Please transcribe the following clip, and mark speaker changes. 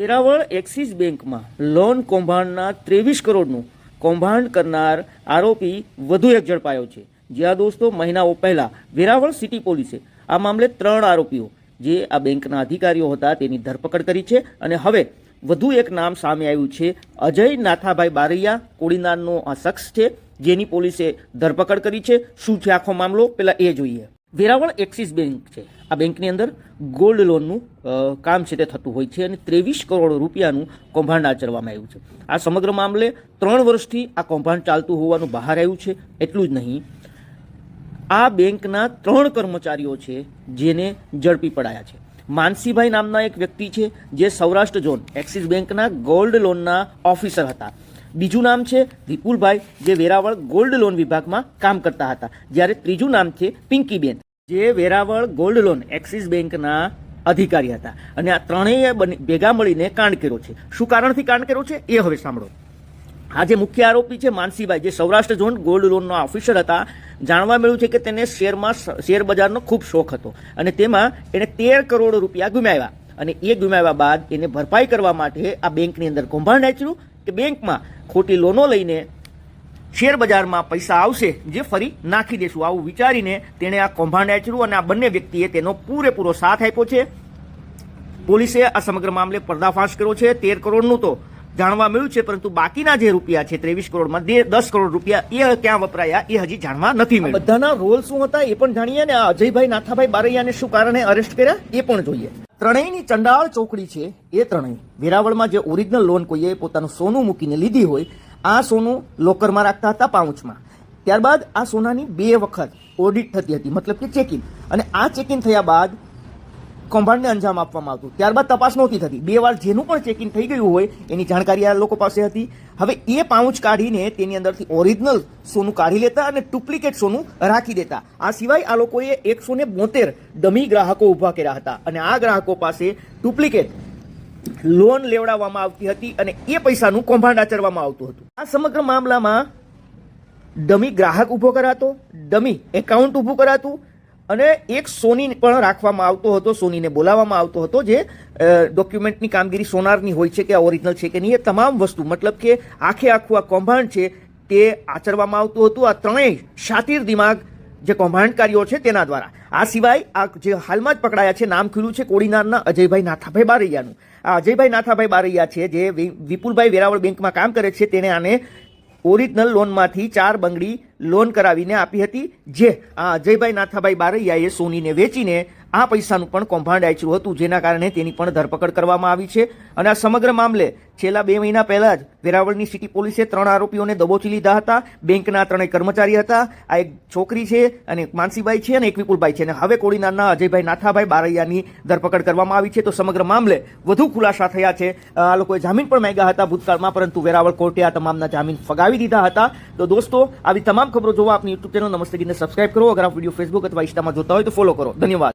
Speaker 1: Veraval Axis બેંકમાં loan કૌભાંડના ત્રેવીસ કરોડનું કૌભાંડ કરનાર આરોપી વધુ એક ઝડપાયો છે. જ્યાં દોસ્તો મહિનાઓ પહેલા વેરાવળ સિટી પોલીસે આ મામલે ત્રણ આરોપીઓ, જે આ બેંકના અધિકારીઓ હતા, તેની ધરપકડ કરી છે અને હવે વધુ એક નામ સામે આવ્યું છે. અજય નાથાભાઈ બારૈયા કોડીનારનો આ શખ્સ છે, જેની પોલીસે ધરપકડ કરી છે. શું છે આખો મામલો? પેલા એ જોઈએ. વેરાવળ એક્સિસ બેંક છે. આ બેંકની અંદર ગોલ્ડ લોનનું કામ છે તે થતું હોય છે અને ત્રેવીસ કરોડ રૂપિયાનું કૌભાંડ આચરવામાં આવ્યું છે. આ સમગ્ર મામલે ત્રણ વર્ષથી આ કૌભાંડ ચાલતું હોવાનું બહાર આવ્યું છે, એટલું જ નહીં. આ બેંકના ત્રણ કર્મચારીઓ છે જેને ઝડપી પડાયા છે. માનસીભાઈ નામના એક વ્યક્તિ છે જે સૌરાષ્ટ્ર ઝોન એક્સિસ બેંકના ગોલ્ડ લોનના ઓફિસર હતા. બીજું નામ છે વિપુલભાઈ, જે વેરાવળ ગોલ્ડ લોન વિભાગમાં કામ કરતા હતા. જ્યારે ત્રીજું નામ છે પિંકીબેન, જે વેરાવળ ગોલ્ડ લોન એક્સિસ બેંકના અધિકારી હતા. અને આ ત્રણેય ભેગા મળીને કાંડ કર્યો છે. શું કારણથી કાંડ કર્યો છે? એ હવે સાંભળો. આજે મુખ્ય આરોપી છે માનસીભાઈ, જે સૌરાષ્ટ્ર ઝોન ગોલ્ડ લોનના ઓફિસર હતા, જાણવા મળ્યું છે કે તેને શેરમાં શેર બજારનો ખૂબ શોખ હતો. અને તેમાં એણે તેર કરોડ રૂપિયા ગુમાવ્યા. અને એ ગુમાવ્યા બાદ એને ભરપાઈ કરવા માટે આ બેંકની અંદર કૌભાંડ આચર્યું કે બેંકમાં ખોટી લોનો લઈને શેર બજારમાં પૈસા આવશે જે ફરી નાખી દેશું. આવું વિચારીને તેણે આ કૌભાંડ આચર્યું અને આ બંને વ્યક્તિએ તેનો પૂરેપૂરો સાથ આપ્યો છે. પોલીસે આ સમગ્ર મામલે પર્દાફાશ કર્યો છે. તેર કરોડનું તો જાણવા મળ્યું છે, પરંતુ બાકીના જે રૂપિયા છે, ત્રેવીસ કરોડમાં દસ કરોડ રૂપિયા એ ક્યાં વપરાયા એ હજી જાણવા નથી મળ્યું. બધાના રોલ શું હતા એ પણ જાણીએ ને? અજયભાઈ, નાથાભાઈ બારૈયાને શું કારણે અરેસ્ટ કર્યા? એ પણ જોઈએ. ત્રણેયની ચંડાળ ચોકડી છે, એ ત્રણેય. વેરાવળમાં જે ઓરિજિનલ લોન કોઈએ પોતાનું સોનું મૂકીને લીધી હોય, આ સોનું લોકરમાં રાખતા હતા પાઉચમાં. ત્યારબાદ આ સોનાની બે વખત ઓડિટ થતી હતી, મતલબ કે ચેકિંગ અને આ ચેકિંગ થયા બાદ કૌભાંડને અંજામ આપવામાં આવતું. ત્યારબાદ તપાસ નહોતી થતી. બે વાર જેનું પણ ચેકિંગ થઈ ગયું હોય, એની જાણકારી આ લોકો પાસે હતી. હવે એ પાઉચ કાઢીને તેની અંદરથી ઓરિજિનલ સોનું કાઢી લેતા અને ડુપ્લિકેટ સોનું રાખી દેતા. આ સિવાય આ લોકોએ એકસો ને બોતેર ડમી ગ્રાહકો ઊભા કર્યા હતા. અને આ ગ્રાહકો પાસે ડુપ્લિકેટ લોન લેવડાવવામાં આવતી હતી અને એ પૈસાનું કૌભાંડ આચરવામાં આવતું હતું. આ સમગ્ર મામલામાં ડમી ગ્રાહક ઊભો કરાતો, ડમી એકાઉન્ટ ઊભું કરાતું અને એક સોની પણ રાખવામાં આવતો હતો, સોનીને બોલાવવામાં આવતો હતો, જે ડોક્યુમેન્ટની કામગીરી સોનારની હોય છે કે ઓરિજિનલ છે કે નહીં, એ તમામ વસ્તુ, મતલબ કે આખે આખું આ કૌભાંડ છે તે આચરવામાં આવતું હતું. આ ત્રણેય શાતિર દિમાગ જે કૌભાંડકારીઓ છે તેના દ્વારા. આ સિવાય આ જે હાલમાં જ પકડાયા છે, નામ ખુલ્યું છે કોડીનારના અજયભાઈ નાથાભાઈ બારૈયાનું. આ અજયભાઈ નાથાભાઈ બારૈયા છે, જે વિપુલભાઈ વેરાવળ બેંકમાં કામ કરે છે તેણે આને ઓરિજિનલ લોનમાંથી ચાર બંગડી લોન કરાવીને આપી હતી જે આ અજયભાઈ નાથાભાઈ બારૈયાએ સોનીને વેચીને આ પૈસાનું પણ કૌભાંડ આચર્યું હતું, જેના કારણે તેની પણ ધરપકડ કરવામાં આવી છે. અને આ સમગ્ર મામલે છેલ્લા બે મહિના પહેલા જ વેરાવળની સિટી પોલીસે ત્રણ આરોપીઓને દબોચી લીધા હતા. બેંકના ત્રણેય કર્મચારી હતા. આ એક છોકરી છે અને એક માનસીભાઈ છે અને એક વિપુલભાઈ છે. અને હવે કોડીનારના અજયભાઈ નાથાભાઈ બારૈયાની ધરપકડ કરવામાં આવી છે. તો સમગ્ર મામલે વધુ ખુલાસા થયા છે. આ લોકોએ જામીન પણ માંગ્યા હતા ભૂતકાળમાં, પરંતુ વેરાવળ કોર્ટે આ તમામના જામીન ફગાવી દીધા હતા. તો દોસ્તો, આવી તમામ ખબરો જોવા આપની યુટ્યુબ ચેનલ નમસ્તે સબસ્ક્રાઇબ કરો. અગર આપ વીડિયો ફેસબુક અથવા ઇન્સ્ટામાં જોતા હોય તો ફોલો કરો. ધન્યવાદ.